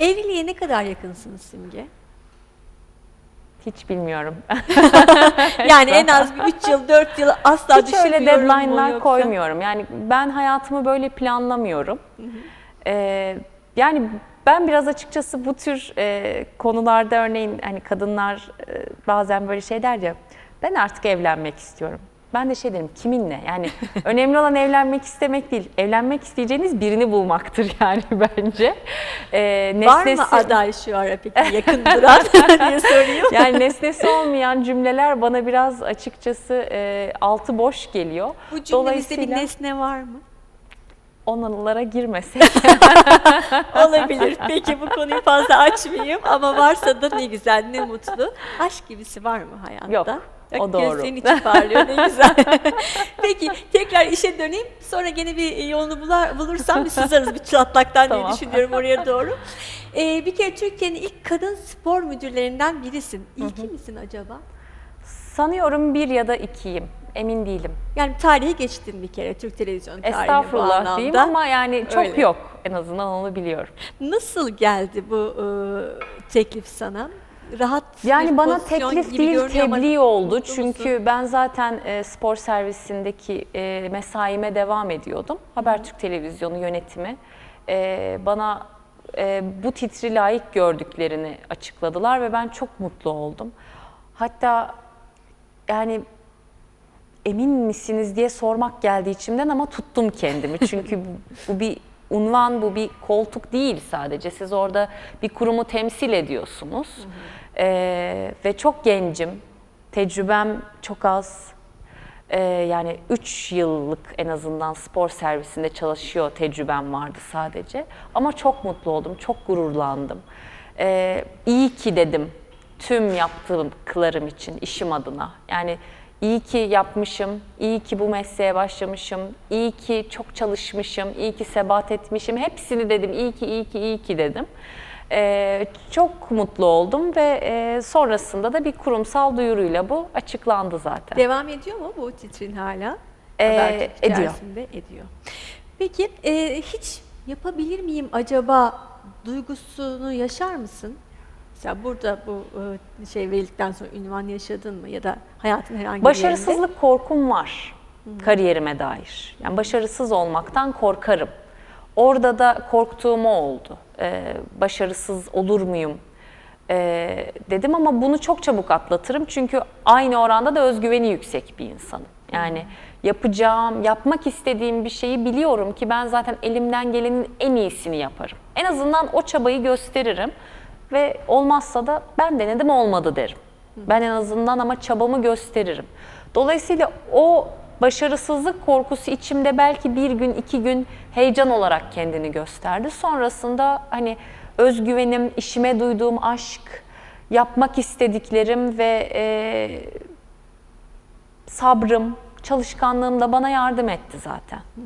Evliliğe ne kadar yakınsınız Simge? Hiç bilmiyorum. Yani en az bir 3 yıl, 4 yıl asla Hiç öyle düşünmüyorum mu deadline'lar yoksa? koymuyorum. Yani ben hayatımı böyle planlamıyorum. Ee, yani ben biraz açıkçası bu tür e, konularda örneğin hani kadınlar e, bazen böyle şey der ya ben artık evlenmek istiyorum. Ben de şey derim kiminle? Yani önemli olan evlenmek istemek değil. Evlenmek isteyeceğiniz birini bulmaktır yani bence. Ee, Var mı nesnesi- aday şu ara peki yakın duran diye sorayım. yani nesnesi olmayan cümleler bana biraz açıkçası e, altı boş geliyor. Bu cümlemizde bir Dolayısıyla nesne var mı? onlara girmesek. Olabilir. Peki bu konuyu fazla açmayayım ama varsa da ne güzel, ne mutlu. Aşk gibisi var mı hayatta? Yok, o doğru. Gözlerin içi parlıyor ne güzel. Peki tekrar işe döneyim. Sonra gene bir yolunu bular, bulursam bir sızarız bir çatlaktan diye Tamam. düşünüyorum oraya doğru. Ee, bir kere Türkiye'nin ilk kadın spor müdürlerinden birisin. İlki misin acaba? Sanıyorum bir ya da ikiyim. Emin değilim. Yani tarihi geçtin bir kere Türk televizyon tarihine bu Estağfurullah diyeyim ama yani çok Öyle. yok. En azından onu biliyorum. Nasıl geldi bu e, teklif sana? Rahat Yani bana teklif değil tebliğ oldu. Çünkü musun? ben zaten e, spor servisindeki e, mesaime devam ediyordum. Habertürk Televizyonu yönetimi e, bana e, bu titri layık gördüklerini açıkladılar ve ben çok mutlu oldum. Hatta yani emin misiniz diye sormak geldi içimden ama tuttum kendimi. Çünkü bu bir unvan, bu bir koltuk değil sadece. Siz orada bir kurumu temsil ediyorsunuz. Ee, ve çok gencim, tecrübem çok az. Ee, yani 3 yıllık en azından spor servisinde çalışıyor tecrübem vardı sadece. Ama çok mutlu oldum, çok gururlandım. Ee, iyi ki dedim tüm yaptıklarım için, işim adına. Yani iyi ki yapmışım, iyi ki bu mesleğe başlamışım, iyi ki çok çalışmışım, iyi ki sebat etmişim. Hepsini dedim, iyi ki, iyi ki, iyi ki dedim. Ee, çok mutlu oldum ve e, sonrasında da bir kurumsal duyuruyla bu açıklandı zaten. Devam ediyor mu bu titrin hala? Ee, ediyor. ediyor. Peki e, hiç yapabilir miyim acaba duygusunu yaşar mısın? Mesela burada bu e, şey verildikten sonra ünvan yaşadın mı ya da hayatın herhangi bir yerinde? Başarısızlık korkum var kariyerime dair. Yani başarısız olmaktan korkarım. Orada da korktuğum oldu. Ee, başarısız olur muyum ee, dedim ama bunu çok çabuk atlatırım. Çünkü aynı oranda da özgüveni yüksek bir insanım. Yani yapacağım, yapmak istediğim bir şeyi biliyorum ki ben zaten elimden gelenin en iyisini yaparım. En azından o çabayı gösteririm ve olmazsa da ben denedim olmadı derim. Ben en azından ama çabamı gösteririm. Dolayısıyla o başarısızlık korkusu içimde belki bir gün, iki gün heyecan olarak kendini gösterdi. Sonrasında hani özgüvenim, işime duyduğum aşk, yapmak istediklerim ve e, sabrım, çalışkanlığım da bana yardım etti zaten.